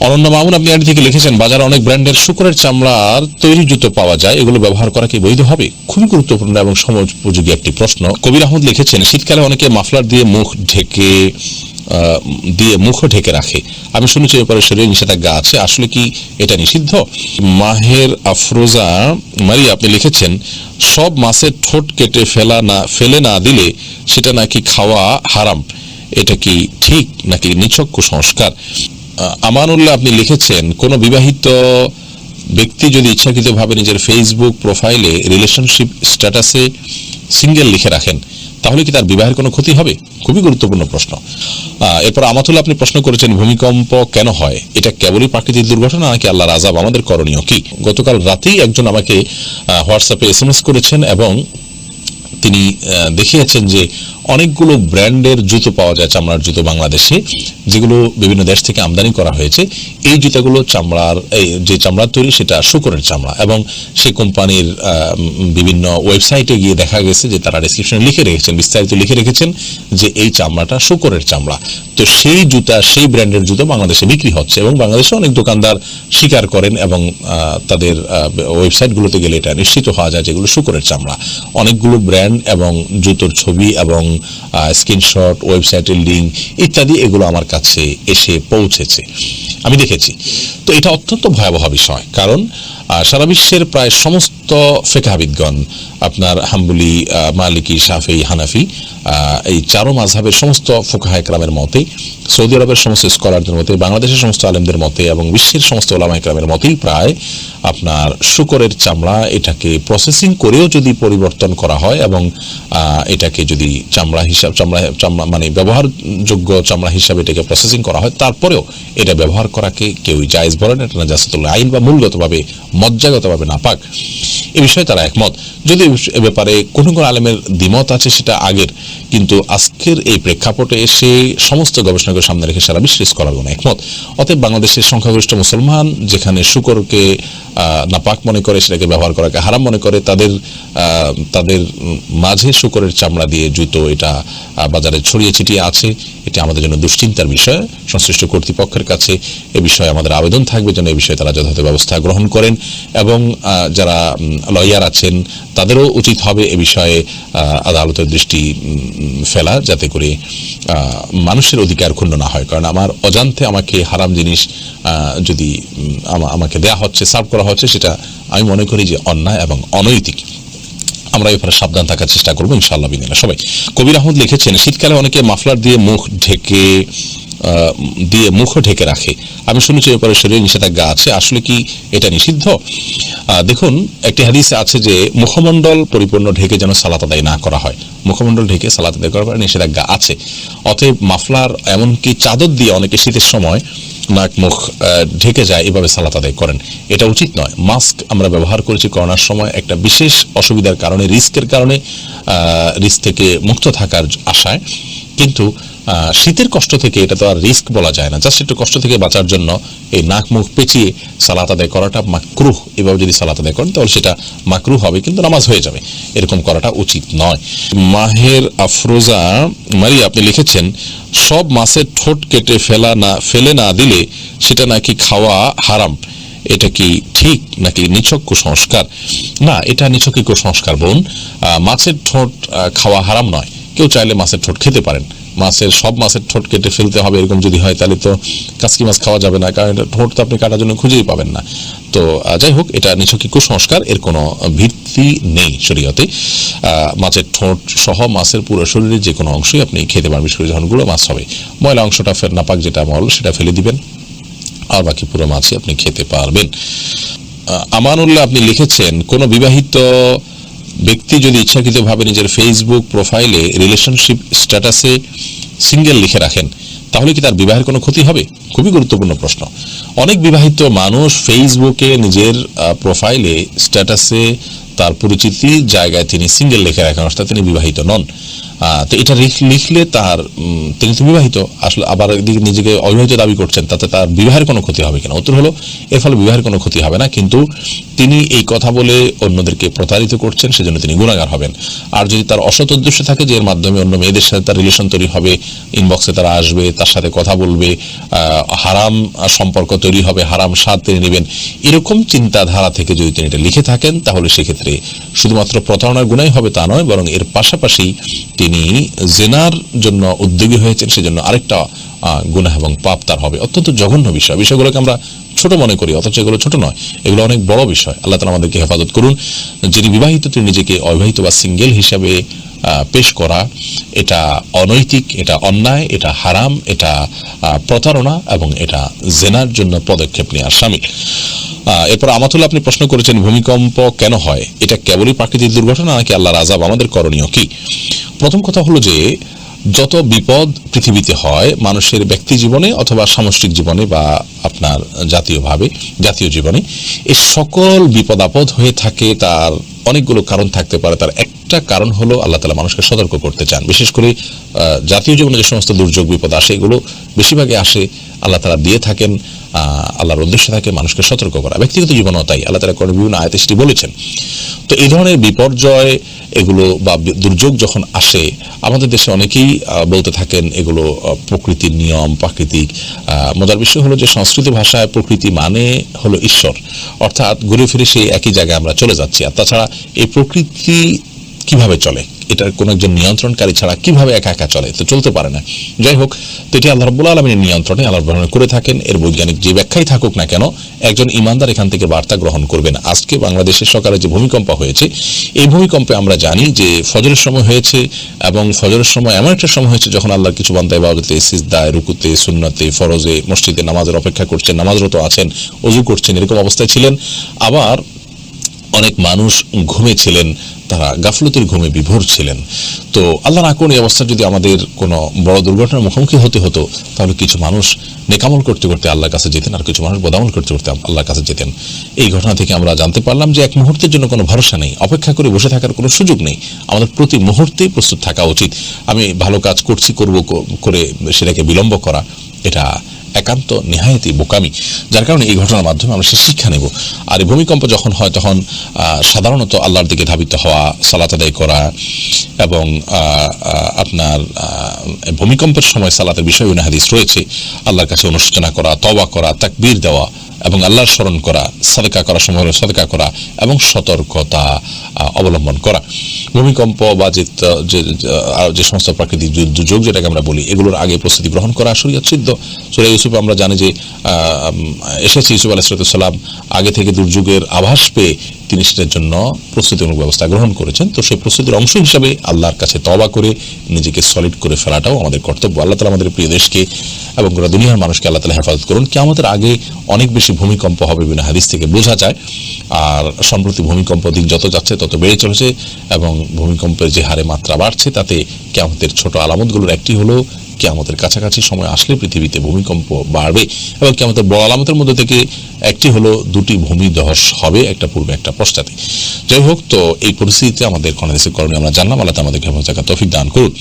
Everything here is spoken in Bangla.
অনন্য মামুন, আপনি আগে থেকে লিখেছেন, বাজারে অনেক ব্র্যান্ডের শুকরের চামড়ার তৈরি জুতো পাওয়া যায়। এগুলো ব্যবহার করা কি বৈধ হবে? খুবই গুরুত্বপূর্ণ এবং সময় উপযোগী একটি প্রশ্ন। কবির আহমদ লিখেছেন, শীতকালে অনেকে মাফলার দিয়ে মুখ ঢেকে দিয়ে মুখও ঢেকে রাখে। আমি শুনেছি এ ব্যাপারে শরীরে নিষেধাজ্ঞা আছে। আসলে কি এটা নিষিদ্ধ? মাহের আফরোজা মারি আপনি লিখেছেন, সব মাছের ঠোঁট কেটে ফেলা না, ফেলে না দিলে সেটা নাকি খাওয়া হারাম। এটা কি ঠিক নাকি নিছক কুসংস্কার? আমানুল্লাহ আপনি লিখেছেন, কোন বিবাহিত ব্যক্তি যদি ইচ্ছাকৃতভাবে নিজের ফেসবুক প্রোফাইলে রিলেশনশিপ স্ট্যাটাসে সিঙ্গেল লিখে রাখেন, তাহলে কি তার বিবাহের কোনো ক্ষতি হবে? খুবই গুরুত্বপূর্ণ প্রশ্ন। এরপর আমাতুল্লাহ আপনি প্রশ্ন করেছেন, ভূমিকম্প কেন হয়? এটা কেবলই প্রাকৃতিক দুর্ঘটনা নাকি আল্লাহর আজাব আমাদের করণীয় কি? গতকাল রাতেই একজন আমাকে হোয়াটসঅ্যাপে এস করেছেন এবং তিনি দেখিয়েছেন যে অনেকগুলো ব্র্যান্ডের জুতো পাওয়া যায় চামড়ার জুতো বাংলাদেশে, যেগুলো বিভিন্ন দেশ থেকে আমদানি করা হয়েছে। এই জুতাগুলো চামড়ার, এই যে চামড়ার তৈরি সেটা শুকরের চামড়া এবং সেই কোম্পানির বিভিন্ন ওয়েবসাইটে গিয়ে দেখা গেছে যে তারা ডিসক্রিপশনে লিখে রেখেছেন, বিস্তারিত লিখে রেখেছেন যে এই চামড়াটা শুকরের চামড়া। তো সেই জুতা, সেই ব্র্যান্ডের জুতো বাংলাদেশে বিক্রি হচ্ছে এবং বাংলাদেশে অনেক দোকানদার স্বীকার করেন এবং তাদের ওয়েবসাইটগুলোতে গেলে এটা নিশ্চিত হওয়া যায় যেগুলো শুকরের চামড়া। অনেকগুলো ব্র্যান্ড এবং জুতোর ছবি এবং স্ক্রিনশট, ওয়েবসাইটের লিঙ্ক ইত্যাদি এগুলো আমার কাছে এসে পৌঁছেছে। আমি দেখেছি। তো এটা অত্যন্ত ভয়াবহ বিষয়। কারণ সারা বিশ্বের প্রায় সমস্ত ফেকাহাবিদগণ, আপনার হাম্বুলি মালিকি শাফি হানাফি এই চারো মাঝহের সমস্ত ফোকাহা একরামের মতে, সৌদি আরবের সমস্ত স্কলারদের মতে, বাংলাদেশের সমস্ত আলেমদের মতে এবং বিশ্বের সমস্ত ওলামা একরামের মতেই প্রায় আপনার শুকরের চামড়া এটাকে প্রসেসিং করেও যদি পরিবর্তন করা হয় এবং এটাকে যদি চামড়া হিসাব, চামড়া চামড়া মানে ব্যবহারযোগ্য চামড়া হিসাবে এটাকে প্রসেসিং করা হয়, তারপরেও এটা ব্যবহার করাকে কেউই জায়েজ বলেন এটা না জাসাতুল্লাহ আইন বা মূলগতভাবে মজ্জাগতভাবে নাপাক। এ বিষয়ে তারা একমত। যদি এ ব্যাপারে কোনো কোনো আলেমের দ্বিমত আছে, সেটা আগের, কিন্তু আজকের এই প্রেক্ষাপটে এসে সমস্ত গবেষণাকে সামনে রেখে সারা বিশ্বের স্কলারগণ একমত। অতএব বাংলাদেশের সংখ্যাগরিষ্ঠ মুসলমান যেখানে শুকরকে নাপাক মনে করে, সেটাকে ব্যবহার করাকে হারাম মনে করে, তাদের তাদের মাঝে শুকরের চামড়া দিয়ে জুতো, এটা বাজারে ছড়িয়ে ছিটিয়ে আছে। এটি আমাদের জন্য দুশ্চিন্তার বিষয়। সংশ্লিষ্ট কর্তৃপক্ষের কাছে এ বিষয়ে আমাদের আবেদন থাকবে যেন এ বিষয়ে তারা যথাযথ ব্যবস্থা গ্রহণ করেন। এবং যারা লয়ার আছেন, তাদেরও উচিত হবে এ বিষয়ে আদালতের দৃষ্টি ফেলা যাতে করে মানুষের অধিকার ক্ষুণ্ণ না হয়। কারণ আমার অজান্তে আমাকে হারাম জিনিস যদি আমাকে দেয়া হচ্ছে সার্ভ করা হচ্ছে, সেটা আমি মনে করি যে অন্যায় এবং অনৈতিক। আমরা এ সাবধান থাকার চেষ্টা করব, ইনশাআল্লাহ বিদিনা সবাই, কবির আহমদ লিখেছেন, শীতকালে অনেকে মাফলার দিয়ে মুখ ঢেকে দিয়ে মুখও ঢেকে রাখে। আমি শুনেছি ব্যাপারে শরীরে নিষেধাজ্ঞা আছে। আসলে কি এটা নিষিদ্ধ? দেখুন, একটি হাদিসে আছে যে মুখমণ্ডল পরিপূর্ণ ঢেকে যেন সালাত আদায় না করা হয়। মুখমণ্ডল ঢেকে সালাত আদায় করার নিষেধাজ্ঞা আছে। অতএব মাফলার এমনকি চাদর দিয়ে অনেকে শীতের সময় নাক, মুখ ঢেকে যায়, এভাবে সালাত আদায় করেন। এটা উচিত নয়। মাস্ক আমরা ব্যবহার করেছি করোনার সময় একটা বিশেষ অসুবিধার কারণে, রিস্কের কারণে রিস্ক থেকে মুক্ত থাকার আশায়। কিন্তু শীতের কষ্ট থেকে এটা তো আর রিস্ক বলা যায় না। জাস্ট একটু কষ্ট থেকে বাঁচার জন্য এই নাক মুখ পেঁচিয়ে সালাত আদায় করাটা মাকরুহ। এভাবে যদি সালাত আদায় করেন, তাহলে সেটা মাকরুহ হবে, কিন্তু নামাজ হয়ে যাবে। এরকম করাটা উচিত নয়। মাহের আফরোজা মারি আপনি লিখেছেন, সব মাছের ঠোঁট কেটে ফেলা না, ফেলে না দিলে সেটা নাকি খাওয়া হারাম। এটা কি ঠিক নাকি নিছক কুসংস্কার? না, এটা নিছকই কুসংস্কার, বোন। মাছের ঠোঁট খাওয়া হারাম নয়। কেউ চাইলে মাছের ঠোঁট খেতে পারেন। মাছের সব মাছের ঠোঁট কেটে ফেলতে হবে, এরকম যদি হয় তাহলে তো কাসকি মাছ খাওয়া যাবে না, কারণ এটা ঠোঁট তো আপনি কাটার জন্য খুঁজেই পাবেন না। তো যাই হোক, এটা নিছকই কুসংস্কার, এর কোনো ভিত্তি নেই শরীয়তে। মাছের ঠোঁট সহ মাছের পুরো শরীরের যে কোনো অংশই আপনি খেতে পারবেন বিশেষ করে যখন গুঁড়ো মাছ হবে। ময়লা অংশটা ফের নাপাক যেটা মল সেটা ফেলে দিবেন। আর বাকি পুরো মাছই আপনি খেতে পারবেন। আমানুল্লাহ আপনি লিখেছেন, কোনো বিবাহিত ব্যক্তি যদি ইচ্ছাকৃতভাবে নিজের ফেসবুক প্রোফাইলে রিলেশনশিপ স্ট্যাটাসে সিঙ্গেল লিখে রাখেন, তাহলে কি তার বিবাহের কোনো ক্ষতি হবে? খুবই গুরুত্বপূর্ণ প্রশ্ন। অনেক বিবাহিত মানুষ ফেসবুকে নিজের প্রোফাইলে স্ট্যাটাসে তার পরিচিতি জায়গায় তিনি সিঙ্গেল লিখে রাখেন অর্থাৎ তিনি বিবাহিত নন। তো এটা লিখ- লিখলে তার তিনি তো বিবাহিত, আসলে আবার এদিকে নিজেকে অবিবাহিত দাবি করছেন, তাতে তার বিবাহের কোনো ক্ষতি হবে কিনা? উত্তর হলো, এর ফলে বিবাহের কোনো ক্ষতি হবে না, কিন্তু তিনি এই কথা বলে অন্যদেরকে প্রতারিত করছেন, সেজন্য তিনি গুণাগার হবেন। আর যদি তার অসৎ উদ্দেশ্য থাকে যে এর মাধ্যমে অন্য মেয়েদের সাথে তার রিলেশন তৈরি হবে ইনবক্সে তারা আসবে, তার সাথে কথা বলবে হারাম সম্পর্ক তৈরি হবে, হারাম স্বাদ তিনি নেবেন, এরকম চিন্তাধারা থেকে যদি তিনি এটা লিখে থাকেন, তাহলে সেক্ষেত্রে শুধুমাত্র প্রতারণার গুণাই হবে তা নয়, বরং এর পাশাপাশি তিনি জেনার জন্য উদ্যোগী হয়েছেন, সেজন্য আরেকটা গুণা এবং পাপ তার হবে। অত্যন্ত জঘন্য বিষয়। বিষয়গুলোকে আমরা ছোট মনে করি, অথচ এগুলো ছোট নয়, এগুলো অনেক বড় বিষয়। আল্লাহ তালা আমাদেরকে হেফাজত করুন। যিনি বিবাহিত, তিনি নিজেকে অবিবাহিত বা সিঙ্গেল হিসাবে পেশ করা, এটা অনৈতিক, এটা অন্যায়, এটা হারাম, এটা প্রতারণা এবং এটা জেনার জন্য পদক্ষেপ নেওয়ার সামিল। এরপর আমাতুল্লাহ আপনি প্রশ্ন করেছেন, ভূমিকম্প কেন হয়? এটা কেবলই প্রাকৃতিক দুর্ঘটনা নাকি আল্লাহর আজাব আমাদের করণীয় কি? প্রথম কথা হলো যে, যত বিপদ পৃথিবীতে হয়, মানুষের ব্যক্তি জীবনে অথবা সামষ্টিক জীবনে বা আপনার জাতীয়ভাবে জাতীয় জীবনে এই সকল বিপদ আপদ হয়ে থাকে, তার অনেকগুলো কারণ থাকতে পারে। তার একটা কারণ হলো আল্লাহ তালা মানুষকে সতর্ক করতে চান। বিশেষ করে জাতীয় জীবনে যে সমস্ত দুর্যোগ, বিপদ আসে, এগুলো বেশিরভাগই আসে, আল্লাহ তালা দিয়ে থাকেন। আল্লাহর উদ্দেশ্য থাকে, মানুষকে সতর্ক করা। ব্যক্তিগত জীবনও তাই, আল্লাহ তালা করে বিভিন্ন আয়াতে সেটি বলেছেন। তো এই ধরনের বিপর্যয় এগুলো বা দুর্যোগ যখন আসে, আমাদের দেশে অনেকেই বলতে থাকেন এগুলো প্রকৃতির নিয়ম, প্রাকৃতিক মজার বিষয় হলো যে সংস্কৃত ভাষায় প্রকৃতি মানে হলো ঈশ্বর। অর্থাৎ ঘুরে ফিরে সেই একই জায়গায় আমরা চলে যাচ্ছি। আর তাছাড়া এই প্রকৃতি কীভাবে চলে? এটার কোন একজন নিয়ন্ত্রণকারী ছাড়া কীভাবে একা একা চলে? তো চলতে পারে না। যাই হোক, তো এটি আল্লাহ রব্বুল আলমিনের নিয়ন্ত্রণে আল্লাহ রব্বুল করে থাকেন। এর বৈজ্ঞানিক যে ব্যাখ্যাই থাকুক না কেন, একজন ইমানদার এখান থেকে বার্তা গ্রহণ করবেন। আজকে বাংলাদেশের সকালে যে ভূমিকম্প হয়েছে, এই ভূমিকম্পে আমরা জানি যে ফজরের সময় হয়েছে এবং ফজরের সময় এমন একটা সময় হয়েছে যখন আল্লাহর কিছু বান্দায় বাবদতে সিজদায় রুকুতে, সুন্নতে, ফরজে, মসজিদে নামাজের অপেক্ষা করছেন, নামাজরত আছেন অজু করছেন, এরকম অবস্থায় ছিলেন। আবার অনেক মানুষ ঘুমেছিলেন তারা গাফলতির ঘুমে বিভোর ছিলেন। তো আল্লাহ না কোন অবস্থা যদি আমাদের কোনো বড় দুর্ঘটনার মুখোমুখি হতে হতো, তাহলে কিছু মানুষ নেকামল করতে করতে আল্লাহর কাছে যেতেন আর কিছু মানুষ বদামল করতে করতে আল্লাহর কাছে যেতেন। এই ঘটনা থেকে আমরা জানতে পারলাম যে এক মুহূর্তের জন্য কোনো ভরসা নেই, অপেক্ষা করে বসে থাকার কোনো সুযোগ নেই। আমাদের প্রতি মুহূর্তেই প্রস্তুত থাকা উচিত। আমি ভালো কাজ করছি, করব করে সেটাকে বিলম্ব করা, এটা একান্ত নেহায়তি বোকামি। যার কারণে এই ঘটনার মাধ্যমে আমরা সে শিক্ষা নেব। আর এই ভূমিকম্প যখন হয়, তখন সাধারণত আল্লাহর দিকে ধাবিত হওয়া, সালাত আদায় করা এবং আপনার ভূমিকম্পের সময় সালাতের বিষয় হাদিস রয়েছে। আল্লাহর কাছে অনুশোচনা করা তবা করা, তাকবীর দেওয়া এবং আল্লাহর স্মরণ করা, সাদকা করা সময় সাদকা করা এবং সতর্কতা অবলম্বন করা। ভূমিকম্প বা যে যে সমস্ত প্রাকৃতিক দুর্যোগ যেটাকে আমরা বলি, এগুলোর আগে প্রস্তুতি গ্রহণ করা শরীয়ত সিদ্ধ। সুরা ইউসুফ আমরা জানি যে এসেছে ইউসুফ আলাহিসাল্লাম আগে থেকে দুর্যোগের আভাস পেয়ে তিনি সেটার জন্য প্রস্তুতিমূলক ব্যবস্থা গ্রহণ করেছেন। তো সেই প্রস্তুতির অংশ হিসাবে আল্লাহর কাছে তবা করে নিজেকে সলিড করে ফেলাটাও আমাদের কর্তব্য। আল্লাহ তালা আমাদের প্রিয় দেশকে এবং গোটা দুনিয়ার মানুষকে আল্লাহ তালা হেফাজত করুন। কি আমাদের আগে অনেক বেশি ভূমিকম্প হবে বিনা হাদিস থেকে বোঝা যায়। আর সম্প্রতি ভূমিকম্প দিন যত যাচ্ছে, তত বেড়ে চলেছে এবং ভূমিকম্পের যে হারে মাত্রা বাড়ছে, তাতে কেয়ামতের ছোট আলামতগুলোর একটি হলো কেয়ামতের কাছাকাছি সময় আসলে পৃথিবীতে ভূমিকম্প বাড়বে এবং কেমতের বড় আলামতের মধ্যে থেকে একটি হলো দুটি ভূমি ধস হবে, একটা পূর্বে, একটা পশ্চাতে। যাই হোক, তো এই পরিস্থিতিতে আমাদের কর্ণদেশের করণীয় আমরা জানলাম, আল্লাহ আমাদের হেফাজত তৌফিক দান করুন।